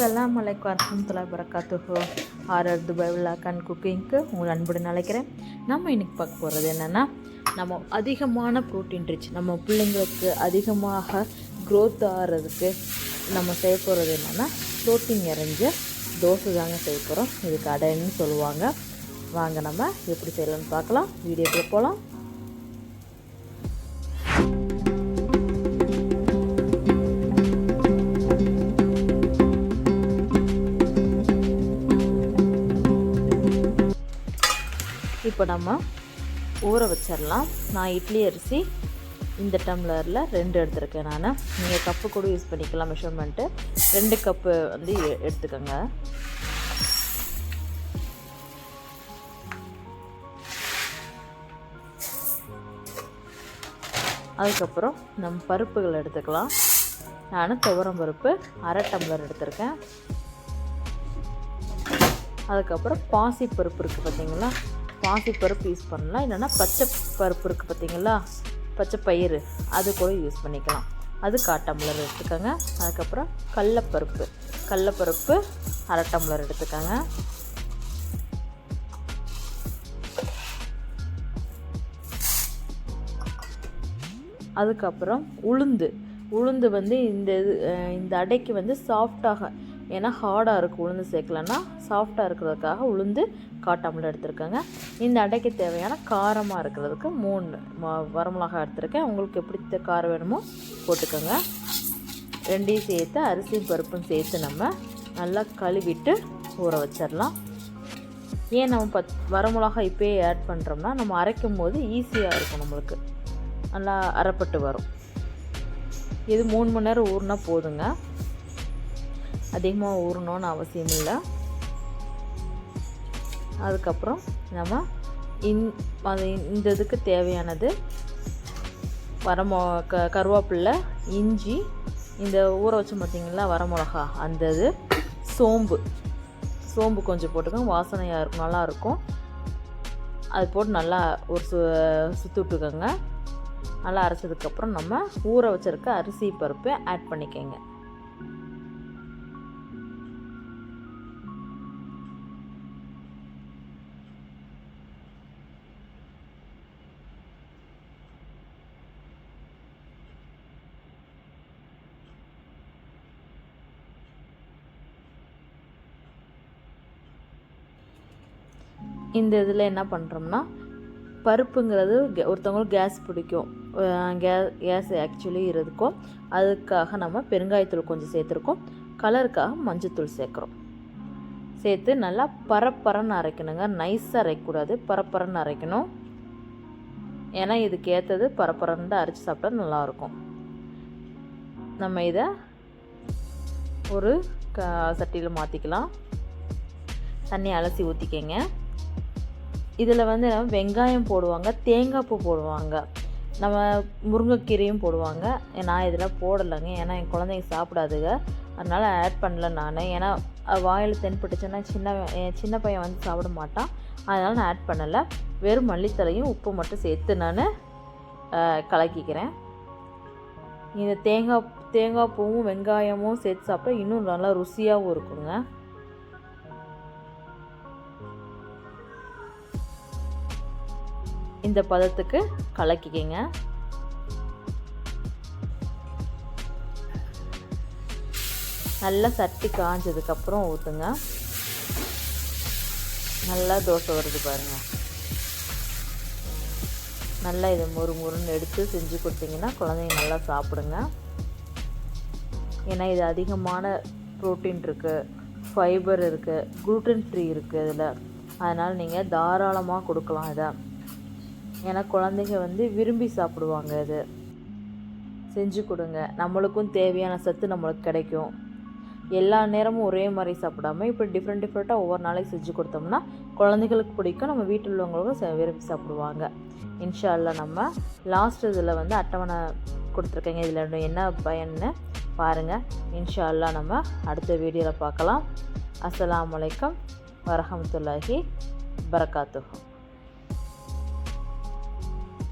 அஸ்ஸலாம் வலைக்கம் வரமத்துல்லா வரகாத்துஹோ RR Dubai வில்லாக் கண் குக்கிங்க்கு உங்கள் அன்புடன் அழைக்கிறேன். நம்ம இன்றைக்கி பார்க்க போகிறது என்னென்னா நம்ம அதிகமான ப்ரோட்டீன் ரிச் நம்ம பிள்ளைங்களுக்கு அதிகமாக க்ரோத் ஆகிறதுக்கு நம்ம செய்ய போகிறது என்னென்னா ப்ரோட்டீன் இறைஞ்ச தோசை தாங்க செய்ய போகிறோம் இதுக்கு அடைன்னு சொல்லுவாங்க. வாங்க நம்ம எப்படி செய்யலாம்னு பார்க்கலாம். வீடியோக்குள்ளே போகலாம் இப்போ நம்ம ஊற வச்சிடலாம் நான் இட்லி அரிசி இந்த டம்ளரில் ரெண்டு எடுத்திருக்கேன் நான். நீங்கள் கப்பு கூட யூஸ் பண்ணிக்கலாம் மெஷர்மெண்ட்டு ரெண்டு கப்பு வந்து எ- எடுத்துக்கோங்க. அதுக்கப்புறம் நம்ம பருப்புகள் எடுத்துக்கலாம். நான் துவரம் பருப்பு அரை டம்ளர் எடுத்திருக்கேன். அதுக்கப்புறம் பாசி பருப்பு இருக்குது பார்த்தீங்களா பாசி பருப்பு யூஸ் பண்ணலாம். இல்லைன்னா பச்சை பருப்பு இருக்குது பார்த்தீங்களா? பச்சை பயிறு. அது கூட யூஸ் பண்ணிக்கலாம். அது கால் டம்ளர் எடுத்துக்கோங்க. அதுக்கப்புறம் கடலப்பருப்பு. கடலப்பருப்பு அரை டம்ளர் எடுத்துக்கோங்க. அதுக்கப்புறம் உளுந்து. உளுந்து வந்து இந்த இது இந்த அடைக்கு வந்து சாஃப்டாக ஏன்னா ஹார்டாக இருக்கும் உளுந்து சேர்க்கலன்னா சாஃப்டாக இருக்கிறதுக்காக உளுந்து காட்டாமல் எடுத்துருக்கோங்க. இந்த அடைக்கு தேவையான காரமாக இருக்கிறதுக்கு மூணு வரமிளகா வரமிளகாய் உங்களுக்கு எப்படி காரம் வேணுமோ போட்டுக்கோங்க. ரெண்டையும் சேர்த்து அரிசியும் பருப்பும் சேர்த்து நம்ம நல்லா கழுவிட்டு ஊற வச்சிடலாம். ஏன் நம்ம பத் வரமிளகாய் இப்போயே ஆட் பண்ணுறோம்னா நம்ம அரைக்கும் போது ஈஸியாக இருக்கும் நம்மளுக்கு. நல்லா அரைப்பட்டு வரும். இது மூணு மணி நேரம் ஊறினா போதுங்க. அதிகமாக ஊறணும்னு அவசியம் இல்லை. அதுக்கப்புறம் நம்ம இன் அது இந்த இதுக்கு தேவையானது வரமொ க கருவேப்பில்லை இஞ்சி இந்த ஊற வச்சோம் பார்த்திங்களா வரமிளகா அந்த இது சோம்பு. சோம்பு கொஞ்சம் போட்டுக்கோங்க வாசனையாக இருக்கும் நல்லாயிருக்கும். அது போட்டு நல்லா ஒரு சு சுற்றி விட்டுக்கோங்க. நல்லா அரைச்சதுக்கப்புறம் நம்ம ஊற வச்சிருக்க அரிசி பருப்பை ஆட் பண்ணிக்கோங்க. இந்த இதில் என்ன பண்ணுறோம்னா பருப்புங்கிறது கே- ஒருத்தவங்களுக்கு கேஸ் பிடிக்கும். கே கேஸ் ஆக்சுவலி இருக்கும். அதுக்காக நம்ம பெருங்காயத்தூள் கொஞ்சம் சேர்த்துருக்கோம். கலருக்காக மஞ்சத்தூள் சேர்க்குறோம். சேர்த்து நல்லா பரப்பரன்னு அரைக்கணுங்க. நைஸாக அரைக்கக்கூடாது. பரப்பரன்னு அரைக்கணும். ஏன்னா இதுக்கு ஏற்றது பரப்பரன்னு தான் அரைச்சி சாப்பிட்டா நல்லாயிருக்கும். நம்ம இதை ஒரு க சட்டியில் மாற்றிக்கலாம் தண்ணி அலசி ஊற்றிக்கங்க இதில் வந்து நம்ம வெங்காயம் போடுவாங்க தேங்காய் பூ போடுவாங்க நம்ம முருங்கைக்கீரையும் போடுவாங்க. நான் இதில் போடலைங்க. ஏன்னா என் குழந்தைங்க சாப்பிடாதுங்க. அதனால் ஆட் பண்ணல நான். ஏன்னா வாயில் தென்பட்டுச்சுன்னா சின்ன என் சின்ன பையன் வந்து சாப்பிட மாட்டான். அதனால் நான் ஆட் பண்ணலை. வெறும் மல்லித்தலையும் உப்பு மட்டும் சேர்த்து நான் கலக்கிக்கிறேன். இந்த தேங்காய் தேங்காய் பூவும் வெங்காயமும் சேர்த்து சாப்பிட்டா இன்னும் நல்லா ருசியாகவும் இருக்குங்க. இந்த பதத்துக்கு கலக்கிக்கங்க. நல்லா சட்டி காஞ்சதுக்கப்புறம் ஊற்றுங்க நல்லா தோசை வருது பாருங்கள் நல்லா இதை முறு முறுன்னு எடுத்து செஞ்சு கொடுத்தீங்கன்னா குழந்தைங்க நல்லா சாப்பிடுங்க. ஏன்னா இது அதிகமான ப்ரோட்டீன் இருக்குது ஃபைபர் இருக்குது குளுட்டன் ஃப்ரீ இருக்குது இதில். அதனால் நீங்கள் தாராளமாக கொடுக்கலாம் இதை. ஏன்னா குழந்தைங்க வந்து விரும்பி சாப்பிடுவாங்க அது. செஞ்சு கொடுங்க. நம்மளுக்கும் தேவையான சத்து நம்மளுக்கு கிடைக்கும். எல்லா நேரமும் ஒரே மாதிரி சாப்பிடாம இப்போ டிஃப்ரெண்ட் டிஃப்ரெண்ட்டாக ஒவ்வொரு நாளைக்கு செஞ்சு கொடுத்தோம்னா குழந்தைகளுக்கு பிடிக்கும். நம்ம வீட்டில் உள்ளவங்களுக்கும் ச- விரும்பி சாப்பிடுவாங்க. இன்ஷா நம்ம லாஸ்ட் இதில் வந்து அட்டவணை கொடுத்துருக்கேங்க. இதில் என்ன பயன்னு பாருங்கள் இன்ஷா நம்ம அடுத்த வீடியோவில் பார்க்கலாம். அஸ்லாம் வலைக்கம் வரஹமத்துல்லாஹி பரகாத்துஹு